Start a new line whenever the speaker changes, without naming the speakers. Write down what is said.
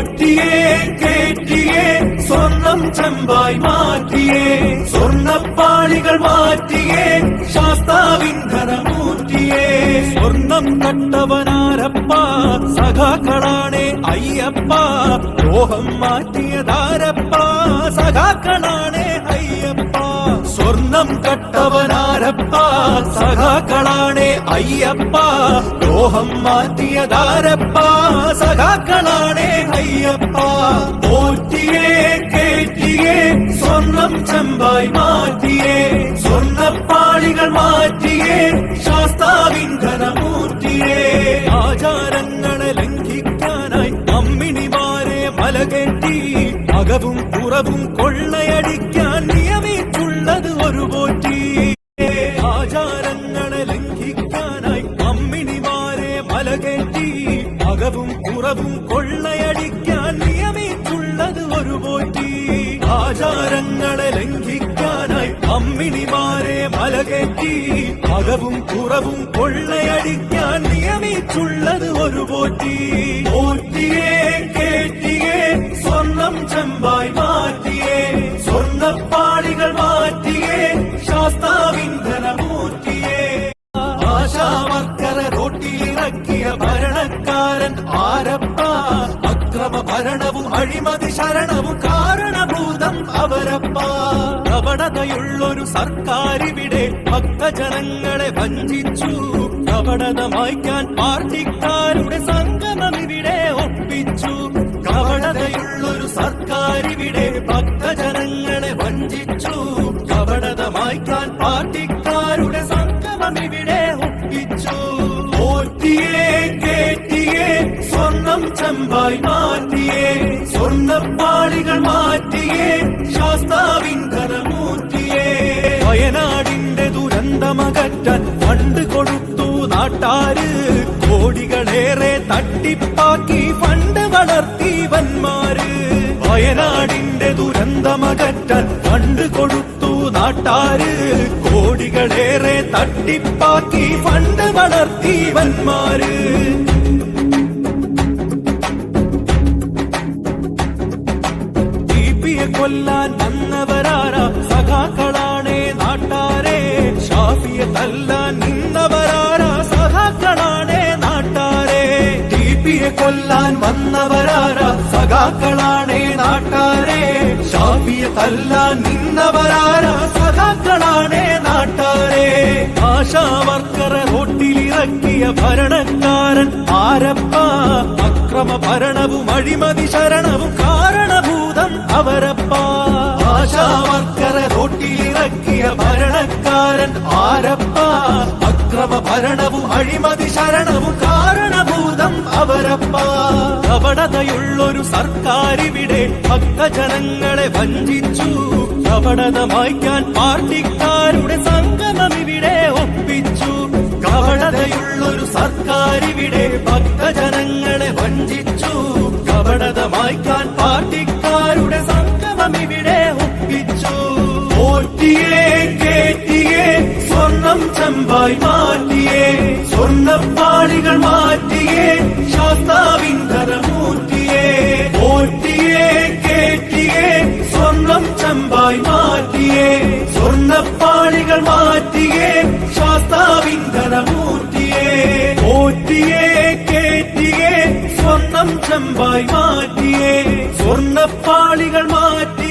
പോറ്റിയേ കേറ്റിയേ സ്വർണം ചെമ്പായി മാറ്റിയേ സ്വർണപ്പാളികൾ മാറ്റിയേ ശാസ്താവിന്ധനമൂർത്തിയേ സ്വർണം കട്ടവനാരപ്പ സഖാക്കളാണേ അയ്യപ്പ ലോഹം മാറ്റിയതാരപ്പ സഖാക്കളാണേ അയ്യപ്പ സ്വർണം കട്ടവനാരപ്പ സഖാക്കളാണേ അയ്യപ്പ ലോഹം മാറ്റിയതാരപ്പ സഖാക്കളാണേ അയ്യപ്പ സ്വർണം ചെമ്പായി മാറ്റിയേ സ്വർണപ്പാളികൾ മാറ്റിയേ ശാസ്താവിന്ധനമൂർത്തിയേ. ആചാരങ്ങളെ ലംഘിക്കാനായി അമ്മിണിമാരെ മലകെട്ടി അകവും പുറവും കൊള്ളയടിക്കാൻ നിയമിച്ചുള്ളത് ഒരു പോറ്റി. ആചാരങ്ങളെ ലംഘിക്കാനായി അമ്മിണിമാരെ മലകെട്ടി അകവും പുറവും കൊള്ളയടിക്കാൻ ആചാരങ്ങളെ ലംഘിക്കാനായി അമ്മിണിമാരെ മലകെട്ടി അകവും കുറവും കൊള്ളയടിക്കാൻ നിയമിച്ചുള്ളത് ഒരു പോറ്റി. പോറ്റിയേ കേട്ടിയേ സ്വർണം ചെമ്പായി മാറ്റിയേ. സ്വർണപ്പാളികൾ മാറ്റിയേ ശാസ്താവിന്ധനമൂർത്തിയേ ആശാവർക്കര റോട്ടിലിറക്കിയ ഭരണക്കാരൻ ആരപ്പ അക്രമ ഭരണവും അഴിമതി ശരണവും കാരണഭൂതം അവരപ്പ സർക്കാരിവിടെ ഭക്തജനങ്ങളെ വഞ്ചിച്ചു. കപടത മായ്ക്കാൻ പാർട്ടിക്കാരുടെ സംഗമം ഇവിടെ ഒപ്പിച്ചു. കപടതയുള്ളൊരു സർക്കാരിവിടെ ഭക്തജനങ്ങളെ വഞ്ചിച്ചു. കപടത മായ്ക്കാൻ പാർട്ടിക്കാരുടെ സംഗമം ഇവിടെ ഒപ്പിച്ചു. പോറ്റിയേ കേറ്റിയേ സ്വർണം ചെമ്പായി മാറ്റിയേ. സ്വർണപ്പാളികൾ നാട്ടാര് കോടികളേറെ തട്ടിപ്പാക്കി പണ്ട് വളർത്തി വന്മാര്. വയനാടിന്റെ ദുരന്തമകറ്റാൻ പണ്ട് കൊടുത്തു നാട്ടാര് കോടികളേറെ തട്ടിപ്പാക്കി പണ്ട് വളർത്തി വന്മാര്. ടിപിയെ കൊല്ലാൻ വന്നവരാരാ? സഖാക്കളാണേ നാട്ടാരെ. ഷാഫിയെ തല്ലാൻ നിന്നവരാരാ? സഖാക്കളാണേ നാട്ടാരെ. ടിപിയെ കൊല്ലാൻ വന്നവരാരാ? സഖാക്കളാണേ നാട്ടാരെ. ഷാഫിയെ തല്ലാൻ നിന്നവരാരാ? സഖാക്കളാണേ നാട്ടാരെ. ആശാവർക്കറെ റോട്ടിലിറക്കിയ ഭരണക്കാരൻ ആരപ്പ? അക്രമ ഭരണവും അഴിമതി ശരണവും കാരണഭൂതം അവരപ്പ. ആശാവർക്കറെ റോട്ടിലിറക്കിയ ഭരണക്കാരൻ ആരപ്പ? അക്രമ ഭരണവും അഴിമതി ശരണവും കാരണഭൂതം അവരപ്പ. കപടതയുള്ളൊരു സർക്കാരിവിടെ ഭക്തജനങ്ങളെ വഞ്ചിച്ചു. കപടത മായ്ക്കാൻ പാർട്ടിക്കാരുടെ സംഗമം ഇവിടെ ഒപ്പിച്ചു. കപടതയുള്ളൊരു സർക്കാരിവിടെ ഭക്തജനങ്ങളെ വഞ്ചിച്ചു. കപടത മായ്ക്കാൻ പാർട്ടിക്കാരുടെ സംഗമം ഇവിടെ ഒപ്പിച്ചു. ഓട്ടിയേ കേട്ടിയേ സ്വർണം ചെമ്പായി ശാസ്താവിന്ധനമൂർത്തിയേ പോറ്റിയേ കേറ്റിയേ സ്വർണം ചെമ്പായി മാറ്റിയേ സ്വർണപ്പാളികൾ മാറ്റിയേ ശാസ്താവിന്ധനമൂർത്തിയേ പോറ്റിയേ കേറ്റിയേ സ്വർണം ചെമ്പായി മാറ്റിയേ സ്വർണപ്പാളികൾ മാറ്റി